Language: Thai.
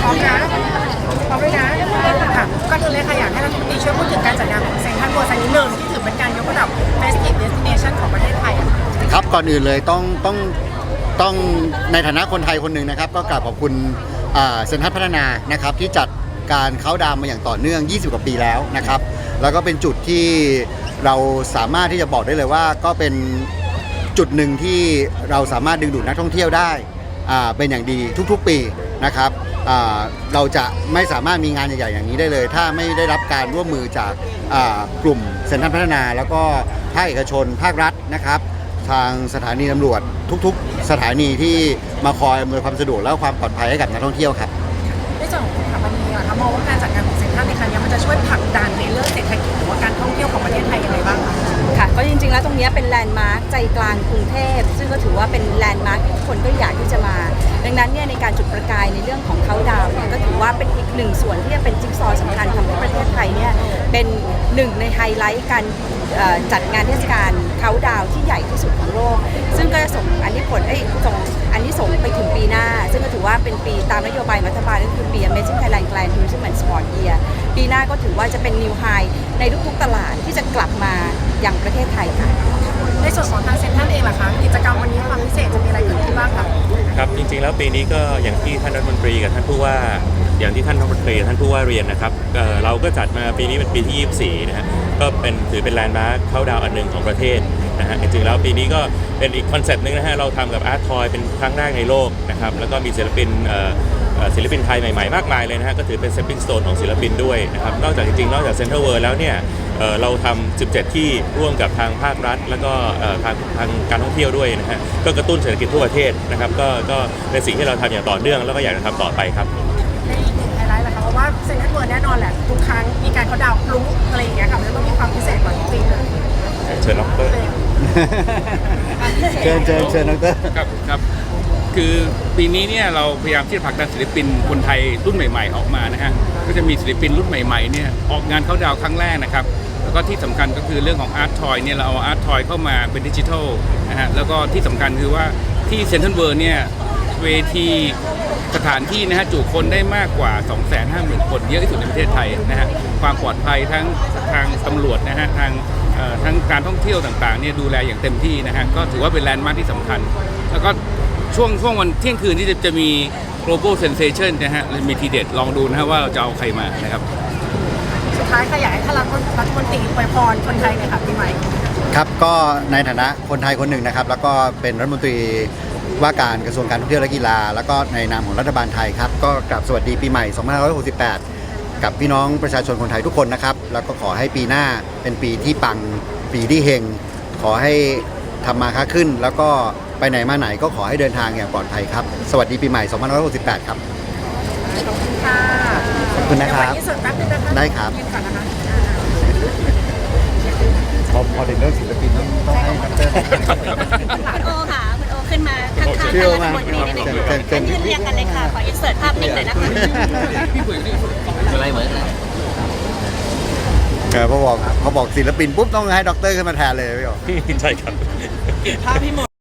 พร้อมนะพร้อมด้วยนะค่ะก็คือเลยค่ะอยากให้รัฐมนตรีช่วยพูดถึงการจัดงานของเซ็นทรัลเวิลด์สักนิดหนึ่งที่ถือเป็นการยกระดับ Festive Destination ของประเทศไทยอะครับก่อนอื่นเลยต้องต้องต้องในฐานะคนไทยคนหนึ่งนะครับ ก็กราบขอบคุณอ่าเซ็นทรัลพัฒนานะครับที่จัดการเข้าน์ดาวน์มาอย่างต่อเนื่อง 20 กว่าปีแล้วนะครับ แล้วก็เป็นจุดที่เราสามารถที่จะบอกได้เลยว่าก็เป็น จุดหนึ่งที่เราสามารถดึงดูดนักท่องเที่ยวได้อ่าเป็นอย่างดีทุกๆปี นะครับอ่าเราจะไม่สามารถมีงานใหญ่ๆอย่างนี้ได้เลย ถ้าไม่ได้รับการร่วมมือจากอ่ากลุ่มเซ็นทรัลพัฒนา แล้วก็ภาคเอกชนภาครัฐนะครับ ทางสถานีตำรวจทุกๆ สถานีที่มาคอยอำนวยความสะดวกและความปลอดภัยให้กับนักท่องเที่ยวครับในส่วนของสถาปนิกอะคะมองว่าการจัดงานของเซ็นทรัลในครั้งนี้มันจะช่วยผลักดันในเรื่องเศรษฐกิจหรือว่าการท่องเที่ยวของประเทศไทยยังไงบ้างคะค่ะก็จริงๆแล้วตรงเนี้ยเป็นแลนด์มาร์คใจกลางกรุงเทพซึ่งก็ถือว่าเป็นแลนด์มาร์คที่ทุกคนก็อยากที่จะมา ดังนั้นเนี่ยในการจุดประกายในเรื่องของเขาดาวเนี่ยก็ถือว่าเป็นอีกหนึ่งส่วนที่จะเป็นจิ๊กซอว์สำคัญทำให้ประเทศไทยเนี่ยเป็นหนึ่งในไฮไลท์การจัดงานเทศกาลเขาดาวที่ใหญ่ที่สุดของโลก ซึ่งก็จะส่งอันนี้ผลเอ้ส่งอันนี้ส่งไปถึงปีหน้า ซึ่งก็ถือว่าเป็นปีตามนโยบายรัฐบาลก็คือปี Amazing Thailand Grand Tourism and Sport Year ปีหน้าก็ถือว่าจะเป็น new high ในทุกๆตลาดที่จะกลับมาอย่างประเทศไทยค่ะในส่วนของทางเซ็นทรัลเองล่ะคะกิจกรรมวันนี้ความพิเศษจะมี ครับจริงๆ แล้วปีนี้ก็อย่างที่ท่านรัฐมนตรีกับท่านผู้ว่าอย่างที่ท่านรัฐมนตรีกับท่านผู้ว่าเรียนนะครับเอ่อเราก็จัดมาปีนี้เป็นปีที่ 24 นะฮะก็เป็นถือเป็นแลนด์มาร์คเข้าดาวอันหนึ่งของประเทศนะฮะจริงๆแล้วปีนี้ก็เป็นอีกคอนเซปต์หนึงนะฮะเราทำกับอาร์ตทอยเป็นครั้งแรกในโลกนะครับแล้วก็มีศิลปินเอ่อเอ่อศิลปินไทยใหม่ๆมากมายเลยนะฮะก็ถือเป็น stepping stone ของศิลปินด้วยนะครับนอกจากจริงๆนอกจากเซ็นทรัลเวิร์แล้วเนี่ย เอ่อเราทำ17 ที่ร่วมกับทางภาครัฐ แล้วก็เอ่อทางทางการท่องเที่ยวด้วยนะฮะก็กระตุ้นเศรษฐกิจทั่วประเทศนะครับ ก็ก็เป็นสิ่งที่เราทำอย่างต่อเนื่องแล้วก็อยากจะทำต่อไปครับในอีกหนึ่งไฮไลท์ล่ะคะเพราะว่าเซ็นทรัลเวิลด์แน่นอนแหละทุกครั้งมีการเขาดาวน์พลุอะไรอย่างเงี้ยค่ะมันจะต้องมีความพิเศษกว่าทุกปีเลยเชิญน้องเตอร์เชิญเชิญเชิญดรครับครับคือปีนี้เนี่ยเราพยายามที่จะผลักดันศิลปินคนไทยรุ่นใหม่ ๆ ออกมานะฮะก็จะมีศิลปินรุ่นใหม่ๆเนี่ยออกงานเข้าดาวน์ครั้งแรกนะครับแล้ว ก็ที่สำคัญก็คือเรื่องของอาร์ตทอยเนี่ยเราเอาอาร์ตทอยเข้ามาเป็นดิจิทัลนะฮะแล้วก็ที่สำคัญคือว่าที่เซ็นทรัลเวิร์เนี่ยเวทีสถานที่นะฮะจุคนได้มากกว่า 250,000 คนเยอะที่สุดในประเทศไทยนะฮะความปลอดภัยทั้งทางตำรวจนะฮะทางเอ่อทั้งการท่องเที่ยวต่างๆเนี่ยดูแลอย่างเต็มที่นะฮะก็ถือว่าเป็นแลนด์มาร์คที่สำคัญ แล้วก็ช่วงช่วงวันเที่ยงคืนที่จะจะมี global sensation นะฮะมีทีเด็ดลองดูนะฮะว่าเราจะเอาใครมานะครับ ท้ายค่ะอยากให้ท่านรัฐมนตรีอวยพรคนไทยหน่อยค่ะปีใหม่ครับก็ในฐานะคนไทยคนหนึ่งนะครับ แล้วก็เป็นรัฐมนตรีว่าการกระทรวงการท่องเที่ยวและกีฬา แล้วก็ในนามของรัฐบาลไทยครับ ก็กราบสวัสดีปีใหม่ 2568 กับพี่น้องประชาชนคนไทยทุกคนนะครับ แล้วก็ขอให้ปีหน้าเป็นปีที่ปังปีที่เฮงขอให้ทำมาค้าขึ้น แล้วก็ไปไหนมาไหนก็ขอให้เดินทางอย่างปลอดภัยครับ สวัสดีปีใหม่ 2568 ครับขอบคุณค่ะขอบ คุณนะครับเดี๋ยวขออินเสิร์ตแป๊บนึงนะคะได้ครับ ยืนก่อนนะคะพอพอถึงเรื่องศิลปินต้องต้องให้ดรคุณโอค่ะ คุณโอขึ้นมาข้างๆพี่ท่านโอรัมาฐมนตรีนิดนึงเชิญเชิญยืนเรียงกันเลยค่ะ ขออินเสิร์ตภาพนิ่งหน่อยนะคะเออพอบอกพอบอกศิลปินปุ๊บต้องให้ด็อกเตอร์ขึ้นมาแทนเลยพี่บอกใช่ครับ